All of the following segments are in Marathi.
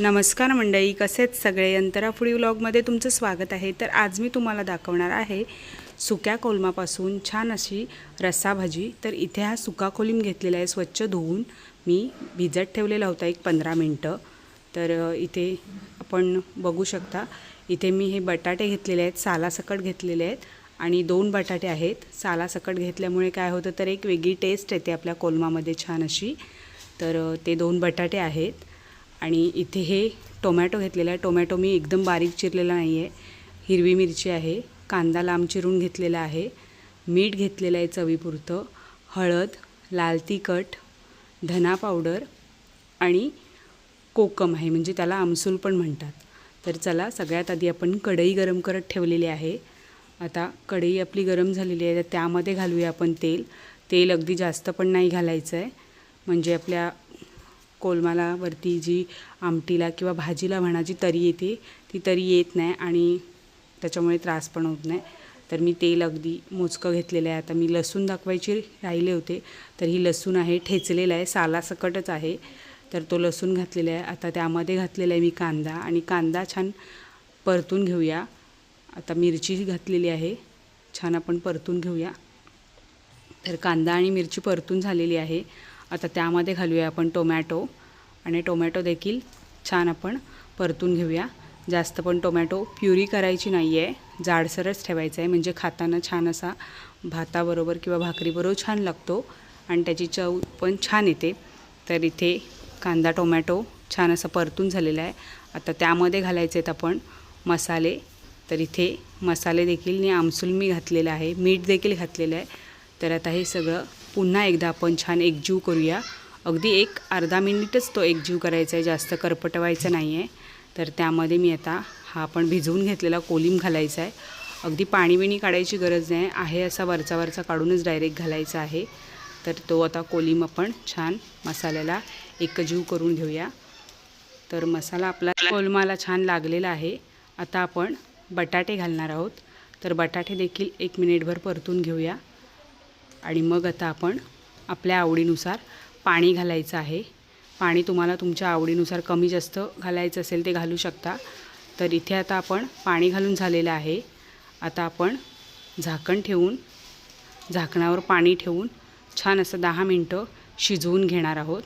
नमस्कार मंडळी कसेच सगळे? अंतराफुडी व्लॉगमध्ये तुमचं स्वागत आहे. तर आज मी तुम्हाला दाखवणार आहे सुक्या कोलमापासून छान अशी रस्सा भाजी. तर इथे हा सुका कोलीम घेतलेला आहे स्वच्छ धुवून. मी भिजत ठेवलेला होता एक पंधरा मिनटं. तर इथे आपण बघू शकता इथे मी हे बटाटे घेतलेले आहेत सालासकट घेतलेले आहेत आणि दोन बटाटे आहेत. सालासकट घेतल्यामुळे काय होतं तर एक वेगळी टेस्ट येते आपल्या कोलमामध्ये छान अशी. तर ते दोन बटाटे आहेत. आणि इथे हे टोमॅटो घेतलेला आहे. टोमॅटो मी एकदम बारीक चिरलेला नाही आहे हिरवी मिरची आहे. कांदा लांब चिरून घेतलेला आहे. मीठ घेतलेलं आहे चवीपुरतं. हळद लाल तिखट धना पावडर आणि कोकम आहे. म्हणजे त्याला आमसूल पण म्हणतात. तर चला सगळ्यात आधी आपण कढई गरम करत ठेवलेली आहे. आता कढई आपली गरम झालेली आहे. तर त्यामध्ये घालूया आपण तेल. तेल अगदी जास्त पण नाही घालायचं आहे म्हणजे आपल्या कोलमालावरती जी आमटीला किंवा भाजीला म्हणा जी तरी येते ती तरी येत नाही आणि त्याच्यामुळे त्रास पण होत नाही. तर मी तेल अगदी मोजकं घेतलेलं आहे. आता मी लसूण दाखवायची राहिले होते तर ही लसूण आहे ठेचलेला आहे सालासकटच आहे. तर तो लसूण घातलेला आहे. आता त्यामध्ये घातलेला आहे मी कांदा आणि कांदा छान परतून घेऊया. आता मिरची घातलेली आहे छान आपण परतून घेऊया. तर कांदा आणि मिरची परतून झालेली आहे. आता त्यामध्ये घालूया आपण टोमॅटो. आणि टोमॅटो देखील छान आपण परतून घेऊया. जास्त पण टोमॅटो प्युरी करायची नाही आहे जाडसरच ठेवायचं आहे म्हणजे खाताना छान असा भाताबरोबर किंवा भाकरीबरोबर छान लागतो. आणि त्याची चव पण छान येते. तर इथे कांदा टोमॅटो छान असं परतून झालेला आहे. आता त्यामध्ये घालायचे आहेत आपण मसाले. तर इथे मसाले देखील मी आमसूल मी घातलेलं आहे. मीठ देखील घातलेलं आहे. तर आता हे सगळं पुन्हा एकदा आपण छान एकजीव करूया. अगदी एक अर्धा मिनिटच तो एकजीव करायचा आहे जास्त करपटवायचं नाही आहे तर त्यामध्ये मी आता हा आपण भिजवून घेतलेला कोलिम घालायचा आहे अगदी पाणी बिणी काढायची गरज नाही आहे असा वरचा वरचा काढूनच डायरेक्ट घालायचा आहे. तर तो आता कोलिम आपण छान मसाल्याला एकजीव करून घेऊया. तर मसाला आपला कोलमाला छान लागलेला आहे. आता आपण बटाटे घालणार आहोत. तर बटाटे देखील एक मिनिटभर परतून घेऊया. आणि मग आता आपण आपल्या आवडीनुसार पाणी घालायचं आहे. पाणी तुम्हाला तुमच्या आवडीनुसार कमी जास्त घालायचं असेल ते घालू शकता. तर इथे आता आपण पाणी घालून झालेलं आहे. आता आपण झाकण ठेवून झाकणावर पाणी ठेवून छान असं दहा मिनटं शिजवून घेणार आहोत.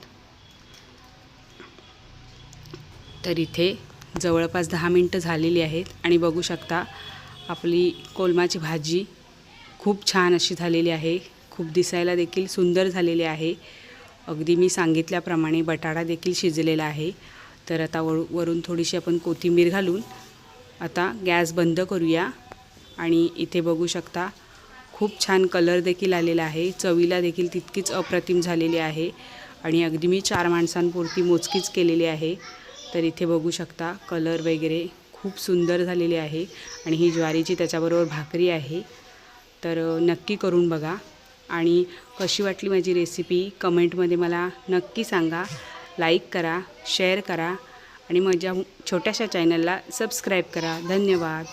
तर इथे जवळपास दहा मिनटं झालेली आहेत आणि बघू शकता आपली कोलमाची भाजी खूप छान अशी झालेली आहे. खूप दिसायला देखील सुंदर झालेले आहे. अगदी मी सांगितल्याप्रमाणे बटाटा देखील शिजलेला आहे. तर आता वर वरून थोडीशी आपण कोथिंबीर घालून आता गॅस बंद करूया. आणि इथे बघू शकता खूप छान कलर देखील आलेला आहे. चवीला देखील तितकीच अप्रतिम झालेली आहे. आणि अगदी मी चार माणसांपुरती मोजकीच केलेली आहे. तर इथे बघू शकता कलर वगैरे खूप सुंदर झालेली आहे. आणि ही ज्वारीची त्याच्याबरोबर भाकरी आहे. तर नक्की करून बघा. आणि कशी वाटली माझी रेसिपी कमेंटमध्ये मला नक्की सांगा. लाईक करा शेअर करा आणि माझ्या छोट्याशा चॅनलला सबस्क्राईब करा. धन्यवाद.